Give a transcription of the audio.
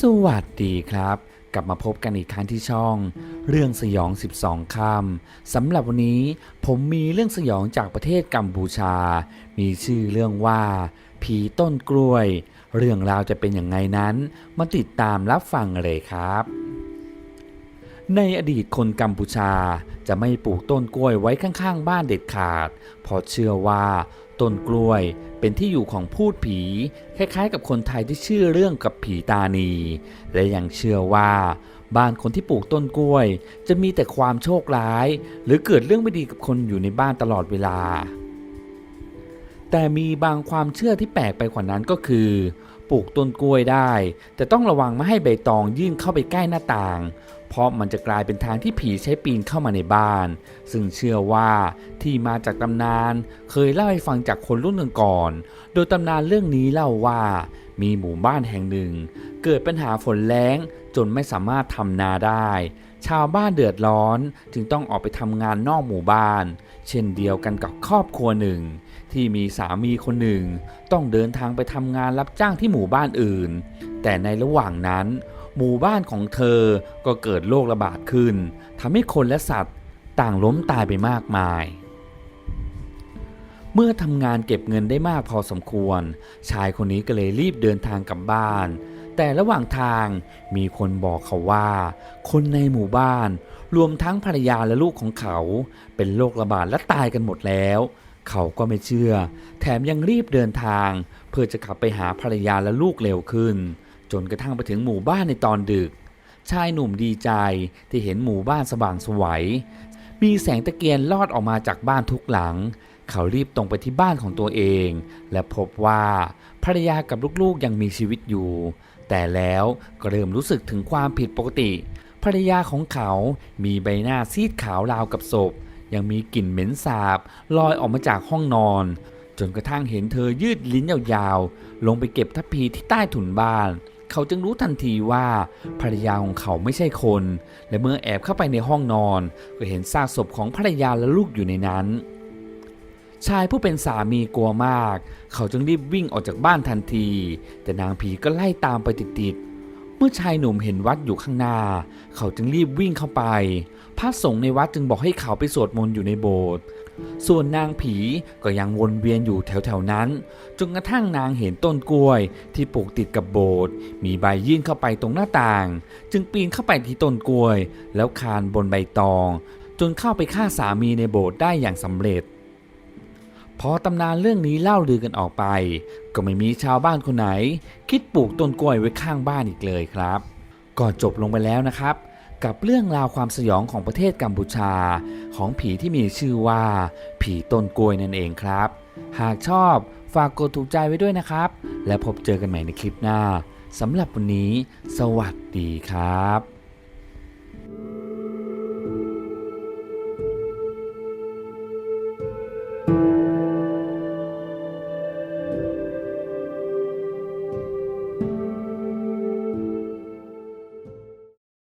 สวัสดีครับ กลับมาพบกันอีกครั้งที่ช่อง เรื่องสยอง 12คำสำหรับวันนี้ผมมีเรื่องสยองจากประเทศกัมพูชา มีชื่อเรื่องว่า ผีต้นกล้วย เรื่องราวจะเป็นอย่างไงนั้น มาติดตามรับฟังเลยครับ ในอดีตคนกัมพูชาจะไม่ปลูกต้นกล้วยไว้ข้างๆ บ้านเด็ดขาดเพราะเชื่อว่า ต้นกล้วยเป็นที่อยู่ของพูดผี คล้ายๆ กับคนไทยที่เชื่อเรื่องกับผีตานี และยังเชื่อว่า บ้านคนที่ปลูกต้นกล้วย จะมีแต่ความโชคร้าย หรือเกิดเรื่องไม่ดีกับคนอยู่ในบ้านตลอดเวลา แต่มีบางความเชื่อที่แปลกไปกว่านั้นก็คือ ปลูกต้นกล้วยได้ แต่ต้องระวังไม่ให้ใบตองยื่นเข้าไปใกล้หน้าต่าง เพราะมันจะกลายเป็นทางที่ผีใช้ปีนเข้ามาในบ้าน ซึ่งเชื่อว่าที่มาจากตำนาน เคยเล่าให้ฟังจากคนรุ่นก่อนโดยตำนานเรื่องนี้เล่าว่า มีหมู่บ้านแห่งหนึ่ง เกิดปัญหาฝนแล้งจนไม่สามารถทำนาได้ ชาวบ้านเดือดร้อนจึงต้องออกไปทำงานนอกหมู่บ้าน เช่นเดียวกันกับครอบครัวหนึ่ง ที่มีสามีคนหนึ่ง ต้องเดินทางไปทำงานรับจ้างที่หมู่บ้านอื่น แต่ในระหว่างนั้น หมู่บ้านของเธอก็เกิดโรคระบาดขึ้นทำให้คนและสัตว์ต่างล้มตายไปมากมาย เมื่อทำงานเก็บเงินได้มากพอสมควร ชายคนนี้ก็เลยรีบเดินทางกลับบ้าน แต่ระหว่างทางมีคนบอกเขาว่า คนในหมู่บ้าน รวมทั้งภรรยาและลูกของเขา เป็นโรคระบาดและตายกันหมดแล้ว เขาก็ไม่เชื่อ แถมยังรีบเดินทาง เพื่อจะกลับไปหาภรรยาและลูกเร็วขึ้น จนกระทั่งไปถึงหมู่บ้านในตอนดึก ชายหนุ่มดีใจที่เห็นหมู่บ้านสว่างไสวัยมีแสงตะเกียงลอดออกมาจากบ้านทุกหลัง เขารีบตรงไปที่บ้านของตัวเอง และพบว่าภรรยากับลูกๆยังมีชีวิตอยู่ แต่แล้วก็เริ่มรู้สึกถึงความผิดปกติ ภรรยาของเขามีใบหน้าซีดขาวราวกับศพ ยังมีกลิ่นเหม็นสาบลอยออกมาจากห้องนอน จนกระทั่งเห็นเธอยืดลิ้นยาวๆ ลงไปเก็บทัพพีที่ใต้ถุนบ้าน เขาจึงรู้ทันทีว่าภรรยาของเขาไม่ใช่คน และเมื่อแอบเข้าไปในห้องนอน ก็เห็นซากศพของภรรยาและลูกอยู่ในนั้นชายผู้เป็นสามีกลัวมาก เขาจึงรีบวิ่งออกจากบ้านทันที แต่นางผีก็ไล่ตามไปติดๆ เมื่อชายหนุ่มเห็นวัดอยู่ข้างหน้า เขาจึงรีบวิ่งเข้าไป พระสงฆ์ในวัดจึงบอกให้เขาไปสวดมนต์อยู่ในโบสถ์ ส่วนนางผีก็ยังวนเวียนอยู่แถวๆนั้น จนกระทั่งนางเห็นต้นกล้วย ที่ปลูกติดกับโบสถ์มีใบยื่นเข้าไปตรงหน้าต่าง จึงปีนเข้าไปที่ต้นกล้วย แล้วคานบนใบตอง จนเข้าไปฆ่าสามีในโบสถ์ได้อย่างสำเร็จ พอตำนานเรื่องนี้เล่าลือกันออกไป ก็ไม่มีชาวบ้านคนไหน คิดปลูกต้นกล้วยไว้ข้างบ้านอีกเลยครับ ก็จบลงไปแล้วนะครับ กับเรื่องราวความสยองของประเทศกัมพูชา ของผีที่มีชื่อว่า ผีต้นกล้วยนั่นเองครับ หากชอบฝากกดถูกใจไว้ด้วยนะครับ และพบเจอกันใหม่ในคลิปหน้าสำหรับวันนี้ สวัสดีครับ